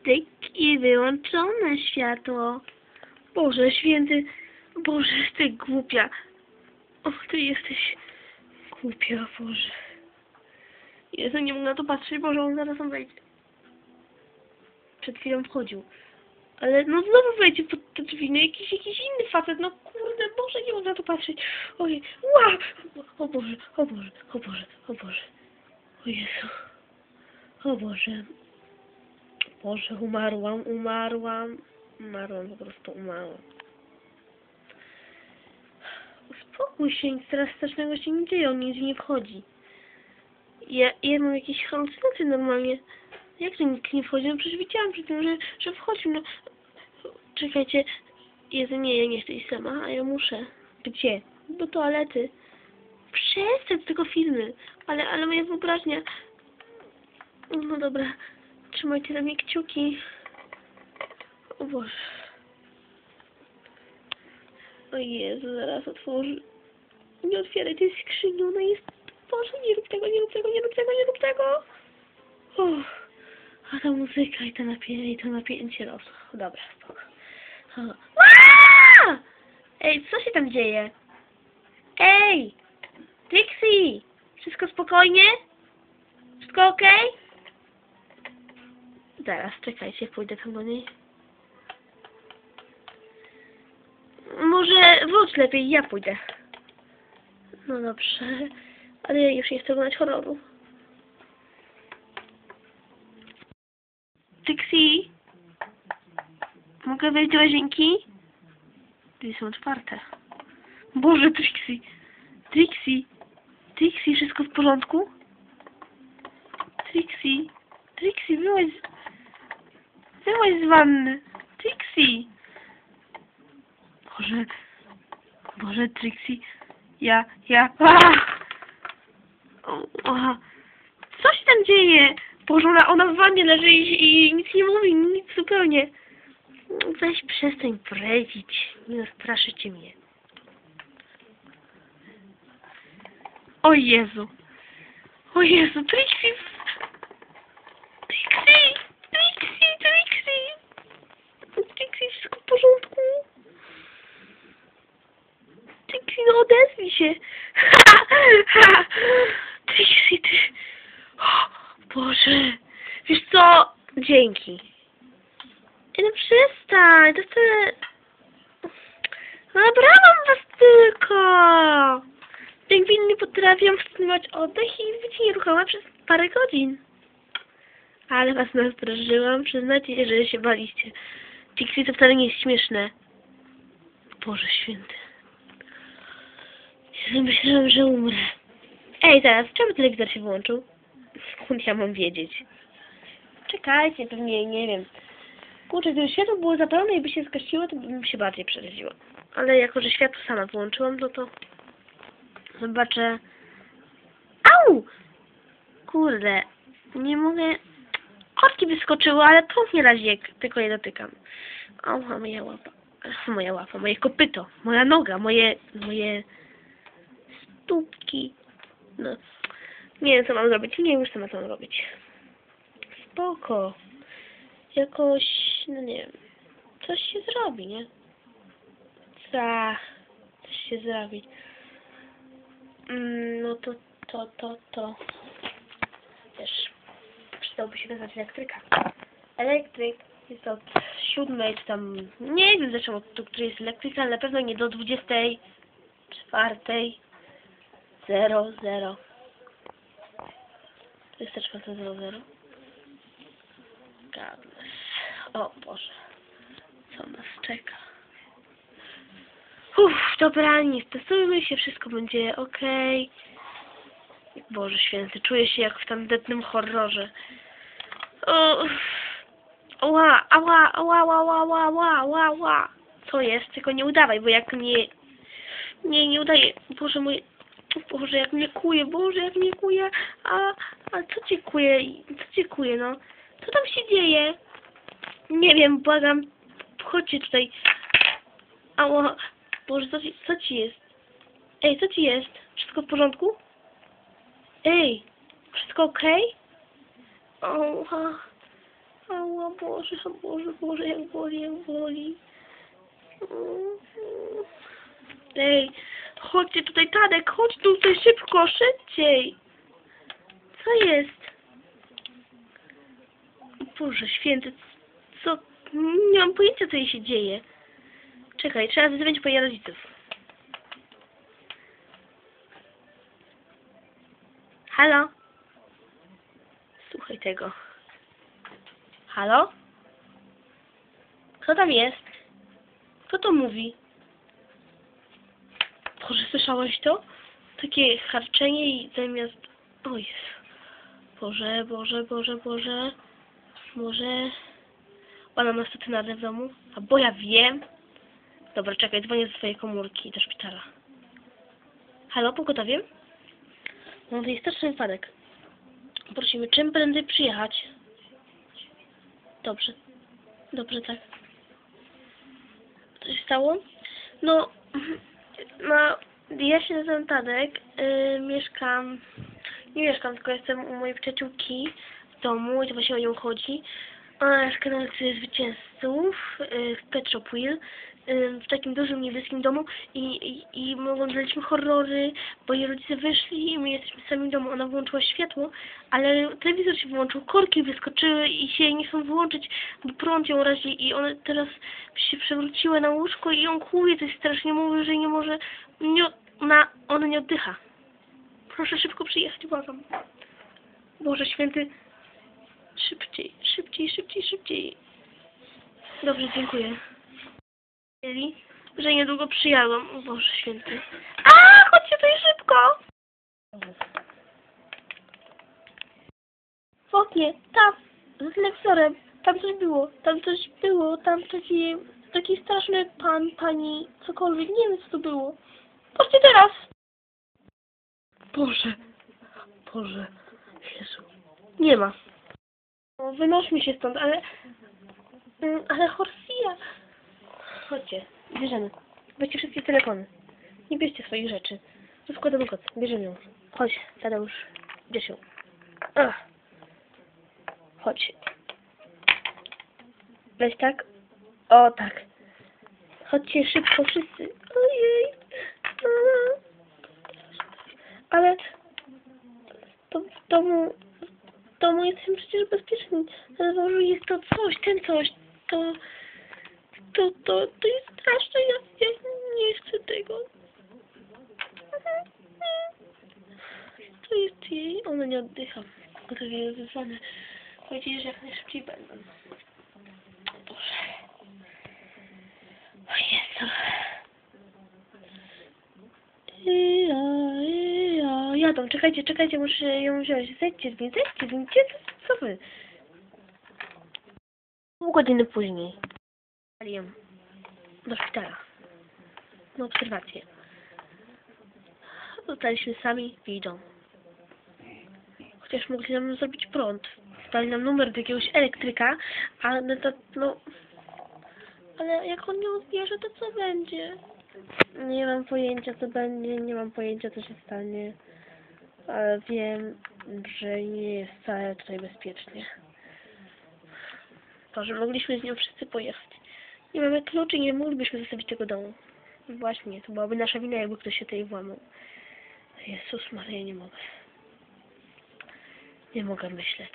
styk i wyłączone światło. Boże święty, Boże, ty głupia. Och, ty jesteś głupia, Boże. Jezu, nie mogę na to patrzeć, Boże, on zaraz on wejdzie. Przed chwilą wchodził. Ale no znowu wejdzie pod te drzwi, no jakiś, jakiś inny facet, no kurde, Boże, nie mogę na to patrzeć. Ojej, ła! O Boże, o Boże, o Boże, o Boże. O Jezu. O Boże. Boże, umarłam, umarłam. Umarłam, po prostu umarłam. Uspokój się, nic teraz strasznego się nie dzieje, on nigdzie nie wchodzi. Ja, ja mam jakieś halucynacje normalnie. Jak to nikt nie wchodzi? No przecież widziałam przy tym, że, że wchodził, no. Czekajcie. Jezu, nie, ja nie chcę iść sama, a ja muszę. Gdzie? Do toalety. Przestań z tego filmy. Ale, ale moja wyobraźnia... No dobra. Trzymajcie na mnie kciuki. O Boże. O Jezu, zaraz otworzy. Nie otwieraj tej skrzyni, ona jest... Boże, nie rób tego, nie rób tego, nie rób tego, nie rób tego. Uff. A ta muzyka i to, napie i to napięcie rosło. Dobra, spoko. Ej, co się tam dzieje? Ej! Trixie! Wszystko spokojnie? Wszystko okej? Zaraz, czekajcie, pójdę tam do niej. Może wróć lepiej, ja pójdę. No dobrze, ale ja już nie chcę oglądać horroru. Trixie? Mogę wejść do łazienki? Drzwi są otwarte. Boże, Trixie! Trixie! Trixie, wszystko w porządku? Trixie! Trixie, wyłaź z... Wyłaź z wanny! Trixie! Boże... Boże, Trixie... Ja... Ja... Ach! O, Co się tam dzieje? Boże, ona, ona w wannie leży i, i nic nie mówi, nic zupełnie. Weź przestań bredzić. Nie straszycie mnie. O Jezu. O Jezu. Trixie, Trixie, Trixie. Trixie, wszystko w porządku? Trixie, no odezwij się. Trixie, ty... O, Boże. Wiesz co? Dzięki. No przestań, to wcale... No Nabrałam was tylko. Pingwiny potrafią wstrzymać oddech i być nieruchoma przez parę godzin. Ale was nastraszyłam, przyznacie, że się baliście. Pixie to wcale nie jest śmieszne. Boże święty. Jezu, myślałam, że umrę. Ej, zaraz, czemu telewizor się włączył? Skąd ja mam wiedzieć? Czekajcie, pewnie, nie wiem. Kurczę, gdyby światło było zapalone i by się zgasiło, to bym się bardziej przeraziła. Ale jako, że światło sama wyłączyłam, no to zobaczę... Au! Kurde, nie mogę... Kotki wyskoczyły, ale to nie razi, jak tylko je dotykam. Ała, moja łapa. Moja łapa, moje kopyto, moja noga, moje... moje... stópki. No, nie wiem, co mam zrobić. Nie wiem już, co mam tam robić. Spoko. Jakoś, no nie wiem, coś się zrobi, nie? Ca, coś się zrobi. Mm, no to, to, to, to. Też przydałoby się wezwać elektryka. Elektryk jest od siódmej, czy tam, nie wiem zresztą od której jest elektryka, ale na pewno nie do dwudziestej, czwartej, zero, zero. 24.00. Godless. O Boże. Co nas czeka? Uff, dobra, nie stresujmy się, wszystko będzie okej. Boże święty, czuję się jak w tandetnym horrorze. Ła, ała, ała, ała, ała, ała, ała, ała. Co jest? Tylko nie udawaj, bo jak nie... Nie, nie udaje. Boże mój... Boże, jak mnie kuje, Boże, jak mnie kuje. A, a co cię kuje? Co cię kuje, no? Co tam się dzieje? Nie wiem, błagam. Chodźcie tutaj. Ała. Boże, co ci, co ci jest? Ej, co ci jest? Wszystko w porządku? Ej, wszystko okej? Okay? Ała. Ała, Boże, Boże, Boże, jak boli, jak boli. Ej, chodźcie tutaj, Tadek, chodź tu tutaj szybko, szybciej. Co jest? Boże święty, co? Nie mam pojęcia, co jej się dzieje. Czekaj, trzeba po jej rodziców. Halo? Słuchaj tego. Halo? Kto tam jest? Kto to mówi? Boże, słyszałeś to? Takie harczenie i zamiast... O Jezu. Boże, Boże, Boże, Boże. Może... Ona ma statynadę w domu? A bo ja wiem. Dobra, czekaj, dzwonię ze swojej komórki do szpitala. Halo, pogotowie? To jest straszny wypadek. Prosimy, czym prędzej przyjechać? Dobrze. Dobrze, tak. Co się stało? No, no, ja się nazywam Tadek. Yy, mieszkam, nie mieszkam, tylko jestem u mojej przyjaciółki w domu i to właśnie o nią chodzi. Ona na ulicy Zwycięzców yy, w Petropil, yy, w takim dużym niebieskim domu i, i, i my oglądaliśmy horrory, bo jej rodzice wyszli i my jesteśmy sami w domu. Ona włączyła światło, ale telewizor się wyłączył, korki wyskoczyły i się nie chcą wyłączyć, bo prąd ją razi i one teraz się przewróciła na łóżko i ją kłuje, jest strasznie, mówi, że nie może, nie, ona, ona nie oddycha. Proszę szybko przyjechać, błagam. Boże święty, szybciej, szybciej, szybciej, szybciej. Dobrze, dziękuję. Wiedzieli, że niedługo przyjadą. O Boże święty. A, chodźcie tutaj szybko! W oknie, tam, za telewizorem. Tam coś było, tam coś było, tam taki, taki straszny pan, pani, cokolwiek, nie wiem co to było. Patrzcie teraz! Boże, Boże, Jezu. Nie ma. No, wynośmy się stąd, ale... Mm, Ale Horsia... Chodźcie, bierzemy. Weźcie wszystkie telefony. Nie bierzcie swoich rzeczy. Rozkładamy koc, bierzemy ją. Chodź, Tadeusz, bierz ją. Ach. Chodź. Weź tak. O, tak. Chodźcie szybko wszyscy. Ojej. Ale to w domu, w domu jesteśmy przecież bezpieczni. Może jest to coś, ten coś. To, to, to, to jest straszne. Ja, ja nie chcę tego. To jest jej, ona nie oddycha. Wyzwane. Powiedzieli, że jak najszybciej będą. Boże. O Jezu. Ja, ja, jadą, czekajcie, czekajcie, muszę ją wziąć. Zejdźcie z niej, zejdźcie z niej, co, co wy? Pół godziny później. Ją do szpitala. Na obserwację. Zostaliśmy sami w jej domu. Chociaż mogli nam zrobić prąd. Dali nam numer do jakiegoś elektryka, ale to, no... Ale jak on nie odbierze, to co będzie? Nie mam pojęcia, co będzie, nie mam pojęcia, co się stanie. Ale wiem, że nie jest wcale tutaj bezpiecznie. To, że mogliśmy z nią wszyscy pojechać. Nie mamy kluczy nie moglibyśmy zostawić tego domu. Właśnie, to byłaby nasza wina, jakby ktoś się tutaj włamał. Jezus Maria, nie mogę. Nie mogę myśleć.